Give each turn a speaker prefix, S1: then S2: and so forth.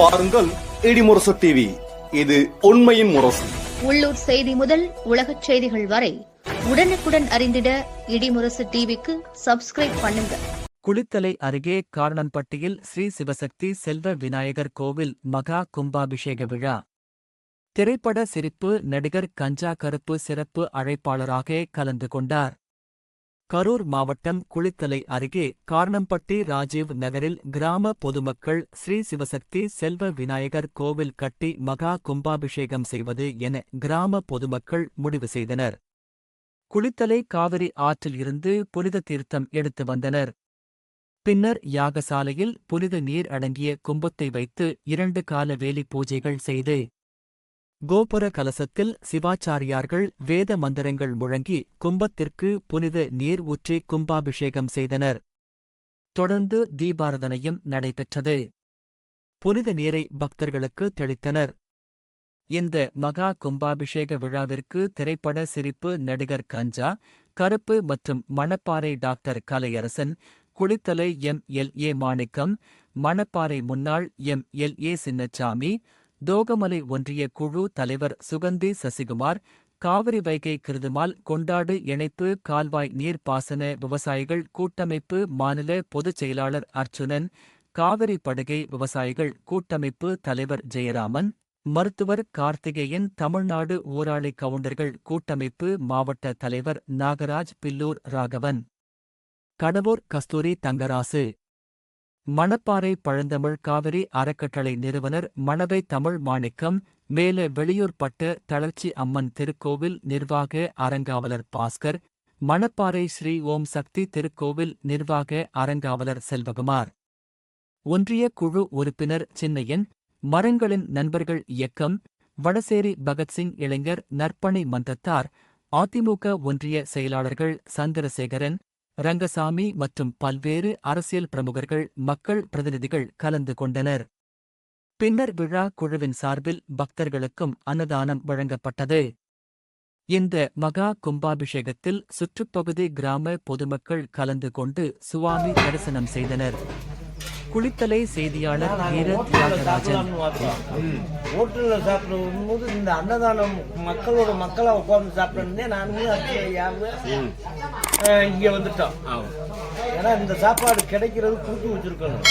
S1: பாருங்கள் இடிமுரசு டிவி இது உண்மையின் முரசு.
S2: உள்ளூர் செய்தி முதல் உலகச் செய்திகள் வரை உடனுக்குடன் அறிந்திட இடிமுரசு டிவிக்கு சப்ஸ்கிரைப் பண்ணுங்க.
S3: குளித்தலை அருகே காரணம்பட்டியில் ஸ்ரீ சிவசக்தி செல்வ விநாயகர் கோவில் மகா கும்பாபிஷேக விழா. திரைப்பட சிரிப்பு நடிகர் கஞ்சா கருப்பு சிறப்பு அழைப்பாளராக கலந்து கொண்டார். கரூர் மாவட்டம் குளித்தலை அருகே காரணம்பட்டி ராஜீவ் நகரில் கிராம பொதுமக்கள் ஸ்ரீ சிவசக்தி செல்வ விநாயகர் கோவில் கட்டி மகா கும்பாபிஷேகம் செய்வது என கிராம பொதுமக்கள் முடிவு செய்தனர். குளித்தலை காவிரி ஆற்றில் இருந்து புனித தீர்த்தம் எடுத்து வந்தனர். பின்னர் யாகசாலையில் புனித நீர் அடங்கிய கும்பத்தை வைத்து இரண்டு கால வேலி பூஜைகள் செய்து கோபுர கலசத்தில் சிவாச்சாரியார்கள் வேத மந்திரங்கள் முழங்கி கும்பத்திற்கு புனித நீர் ஊற்றி கும்பாபிஷேகம் செய்தனர். தொடர்ந்து தீபாரதனையும் நடைபெற்றது. புனித நீரை பக்தர்களுக்கு தெளித்தனர். இந்த மகா கும்பாபிஷேக விழாவிற்கு திரைப்பட சிரிப்பு நடிகர் கஞ்சா கருப்பு மற்றும் Manapparai doctor Kalaiyarasan Kulithalai M L A Manickam Manapparai முன்னாள் M L A Chinnasamy Thogamalai ஒன்றிய குழு தலைவர் சுகந்தி சசிகுமார் காவிரி வைகை கிருதுமால் கொண்டாடு இணைப்பு கால்வாய் நீர்ப்பாசன விவசாயிகள் கூட்டமைப்பு மாநில பொதுச் செயலாளர் அர்ச்சுனன் காவிரி படுகை விவசாயிகள் கூட்டமைப்பு தலைவர் ஜெயராமன் மருத்துவர் கார்த்திகேயன் தமிழ்நாடு ஊராளி கவுண்டர்கள் கூட்டமைப்பு மாவட்ட தலைவர் நாகராஜ் பில்லூர் ராகவன். கடவூர் கஸ்தூரி தங்கராசு. மணப்பாறை பழந்தமிழ் காவிரி அறக்கட்டளை நிறுவனர் மணவை தமிழ் மாணிக்கம் மேல வெளியூர் பட்ட தளர்ச்சி அம்மன் திருக்கோவில் நிர்வாக அறங்காவலர் பாஸ்கர் மணப்பாறை ஸ்ரீ ஓம் சக்தி திருக்கோவில் நிர்வாக அறங்காவலர் செல்வகுமார். ஒன்றிய குழு உறுப்பினர் சின்னையன் மரங்களின் நண்பர்கள் இயக்கம் வடசேரி பகத்சிங் இளைஞர் நற்பணி மன்றத்தார் அதிமுக ஒன்றிய செயலாளர்கள் சந்திரசேகரன் ரங்கசாமி மற்றும் பல்வேறு அரசியல் பிரமுகர்கள் மக்கள் பிரதிநிதிகள் கலந்து கொண்டனர். பின்னர் விழா குழுவின் சார்பில் பக்தர்களுக்கும் அன்னதானம் வழங்கப்பட்டது. இந்த மகா கும்பாபிஷேகத்தில் சுற்றுப்பகுதி கிராம பொதுமக்கள் கலந்து கொண்டு சுவாமி தரிசனம் செய்தனர். குளித்தலை செய்தியாளர் வீர தியாகராஜன்.
S4: ஹோட்டலில் சாப்பிடும்போது இந்த அன்னதானம் மக்களோட மக்களா உட்கார்ந்து சாப்பிட்டே நானும் இங்கே வந்துட்டோம் ஏன்னா இந்த சாப்பாடு கிடைக்கிறது கொடுத்து வச்சிருக்கணும்.